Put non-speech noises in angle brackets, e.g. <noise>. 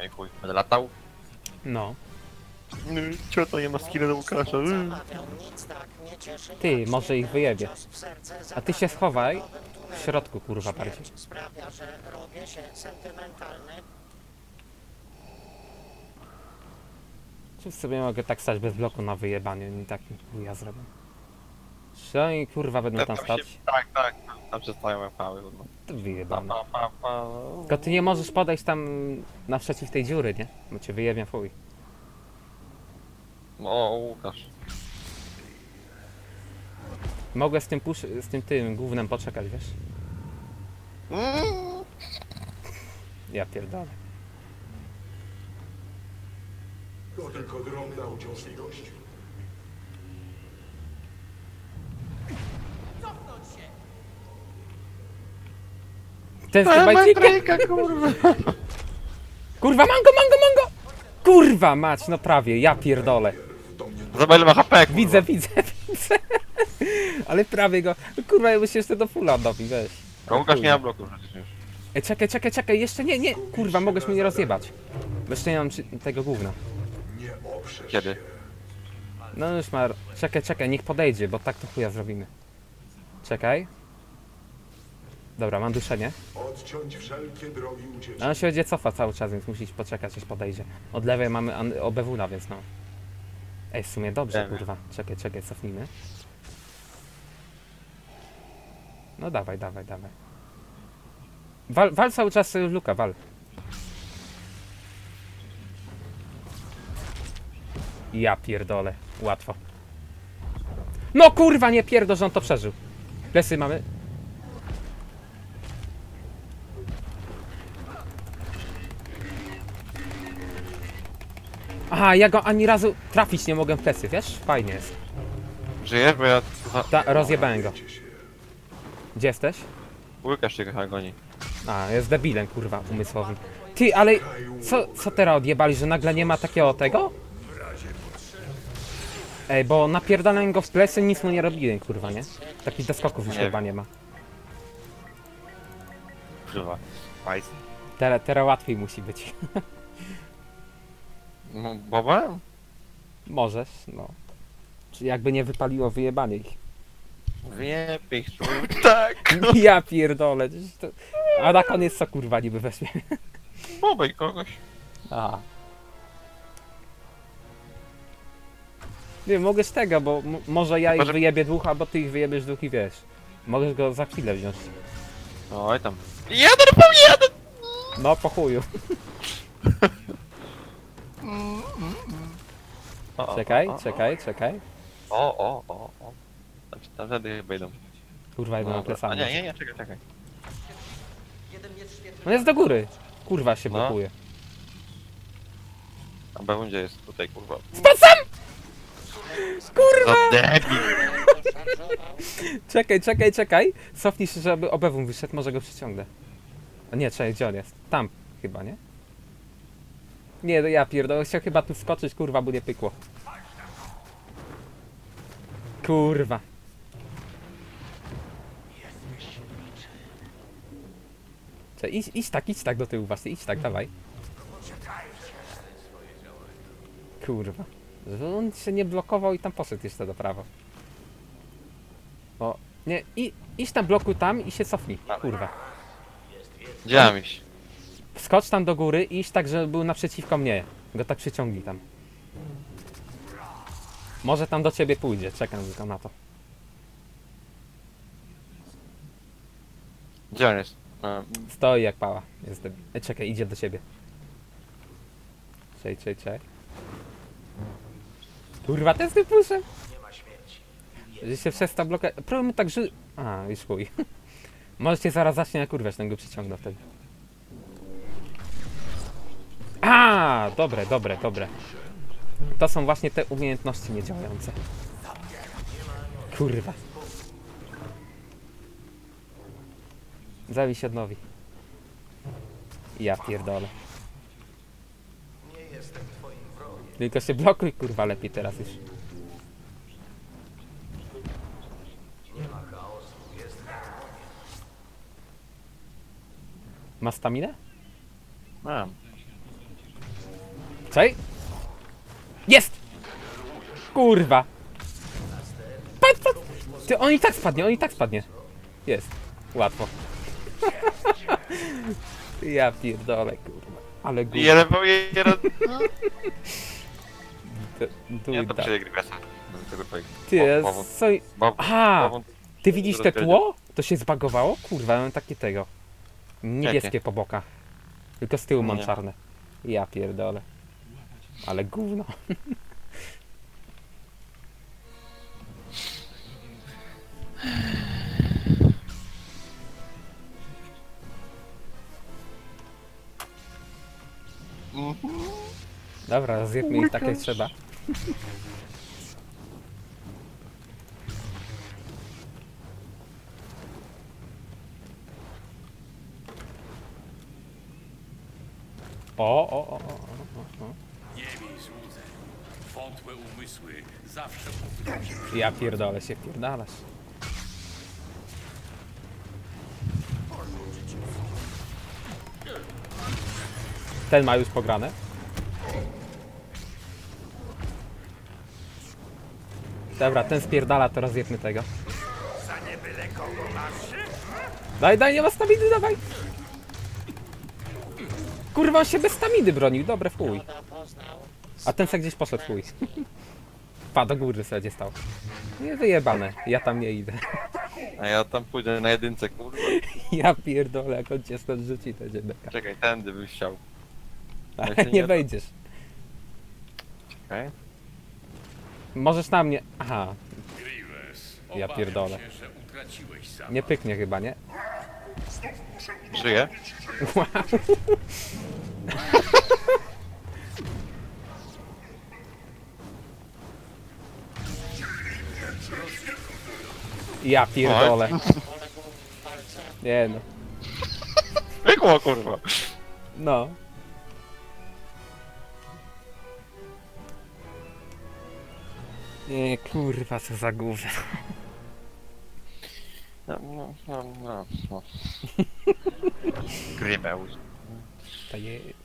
No i chuj, będę latał. No. Czego to nie ma skilla do Łukasza? Nic tak. Ty, może ich wyjebie. w A ty się schowaj w środku, kurwa, bardziej. Sprawia, że robię się sentymentalny. Czy sobie mogę tak stać bez bloku na wyjebanie? Nie tak ja zrobię. Czy oni kurwa będą tam stać? Tak, tak, tam przestają epały. No. To Pa, wyjebane. pa, pa, pa. Tylko ty nie możesz podejść tam naprzeciw tej dziury, nie? Bo cię wyjebie w chuj. O, Łukasz. Mogę z tym push, z tym tym głównym poczekać, wiesz? Ja pierdolę. To tylko drobna uciążliwość. To jest chyba chicken. kurwa. <laughs> Kurwa, mango, mango, mango! Kurwa mać, no prawie, ja pierdolę. Zobacz ile ma HP, kurwa. Widzę, widzę, <laughs> widzę. Ale prawie go. Kurwa, ja bym się jeszcze do fulla dobi, weź. A Łukasz nie ma bloku przecież już. Ej, czekaj, czekaj, czekaj, jeszcze nie, nie. Kurwa, mogłeś mnie rozjebać. Bo jeszcze nie mam czy- tego gówna. Nie Kiedy? No już ma. Czekaj, czekaj, niech podejdzie, bo tak to chuja zrobimy. Czekaj. Dobra, mam duszenie. Odciąć wszelkie drogi ucieczki. No on się będzie cofa cały czas, więc musisz poczekać, aż podejdzie. Od lewej mamy an- obewuna, więc no. Ej, w sumie dobrze, Wiemy. kurwa. Czekaj, czekaj, cofnijmy. No dawaj, dawaj, dawaj. Wal, wal cały czas y, luka, wal. Ja pierdolę, łatwo. No kurwa, nie pierdol, że on to przeżył. Lesy mamy. Aha, ja go ani razu trafić nie mogę w plecy, wiesz? Fajnie jest. Żyjesz? Bo ja... Ta, rozjebałem go. Gdzie jesteś? Łukasz cię chyba goni. A, jest debilem, kurwa, umysłowym. Ty, ale co, co teraz odjebali, że nagle nie ma takiego tego? Ej, bo napierdalałem go w plecy, nic mu nie robiłem, kurwa, nie? Takich doskoków już Nie chyba nie ma. Kurwa. Fajs. Teraz, teraz łatwiej musi być. <laughs> No, Boba? Możesz, no. Czy jakby nie wypaliło wyjebanie ich. Wyjebie ich, <laughs> Tak! <laughs> Ja pierdolę. To... A na koniec co kurwa niby weźmie? <laughs> Bobej kogoś. A. Nie, mogę z tego, bo m- może ja ich Może- wyjebię dwóch, albo ty ich wyjebiesz dwóch i wiesz. Możesz go za chwilę wziąć. Oj tam. Jeden po jeden! No, po chuju. O, o, Czekaj, o, o. czekaj, czekaj. O, o, o, o. Tam, tam wtedy chyba idą. Kurwa, idą na Dobra. A nie, nie, nie, czekaj, czekaj. On jest do góry. Kurwa się No. blokuje. A Bewun gdzie jest? Tutaj, kurwa. Spadł sam! Za debil! <laughs> Czekaj, czekaj, czekaj. Cofnij się, żeby obewum wyszedł, może go przyciągnę. A nie, czekaj, gdzie on jest? Tam chyba, nie? Nie, no ja pierdolę, chciał chyba tu wskoczyć, kurwa, bo nie pykło. Kurwa. Czekaj, idź, idź tak, idź tak do tyłu właśnie, idź tak, dawaj. Kurwa. Że on się nie blokował i tam poszedł jeszcze do prawa. O, nie, i, idź tam bloku tam i się cofnij, kurwa. Gdzie mam iść? Skocz tam do góry i idź tak, żeby był naprzeciwko mnie. Go tak przyciągnij tam. Może tam do ciebie pójdzie, czekam tylko na to. Gdzie on jest? A, Stoi jak pała. Jest debil. E, czekaj, idzie do ciebie. Czekaj, czekaj, czekaj. Kurwa, ten z tym puszem. Że się przestał blokować. Próbujmy tak, że... A, już chuj. <laughs> Możecie zaraz zacznie na kurwę, ten go przyciągnął wtedy. A, dobre, dobre, dobre. To są właśnie te umiejętności niedziałające. Kurwa. Zabij się odnowi. Ja pierdolę. Tylko się blokuj kurwa lepiej teraz już. Ma staminę? mam. Czej? Jest! Kurwa! Patrz, patrz! Ty, on i tak spadnie, on i tak spadnie. Jest. Łatwo. <laughs> ja pierdolę, kurwa. Ale gówno. Jeden był jeden. Nie, i to tak. twojego. Ty, co... Aha! Ty widzisz te tło? To się zbagowało? Kurwa, ja mam takie tego. Niebieskie po bokach. Tylko z tyłu mam czarne. Ja pierdolę. Ale gówno. Dobra, zjedzmy ich tak jak trzeba. O, o, o, o, o, o. Nie miej złudzeń. Wątłe umysły zawsze o. Ja pierdolę się, pierdalasz. Ten ma już pograne. Dobra, ten spierdala, to rozjedmy tego. Daj, daj, nie ma stamidy, dawaj! Kurwa, on się bez stamidy bronił, dobre w chuj. A ten se gdzieś poszedł chuj. <laughs> Pa, do góry sobie gdzie stał. Nie wyjebane, ja tam nie idę. A ja tam pójdę na jedynce, kurwa. <laughs> Ja pierdolę, jak on cię stąd rzuci, to będzie beka. Czekaj, tędy byś chciał. Ale się nie nie da. wejdziesz. Okej. Możesz na mnie... Aha, Grievous. Ja Obawiam pierdolę. Się, że utraciłeś sam. nie pyknie chyba, nie? Żyję? <laughs> Ja pierdolę. Nie no. Pykło, kurwa. No. Nie, kurwa, co za gówno. No, no, no, no. no. Grybeus. To jest.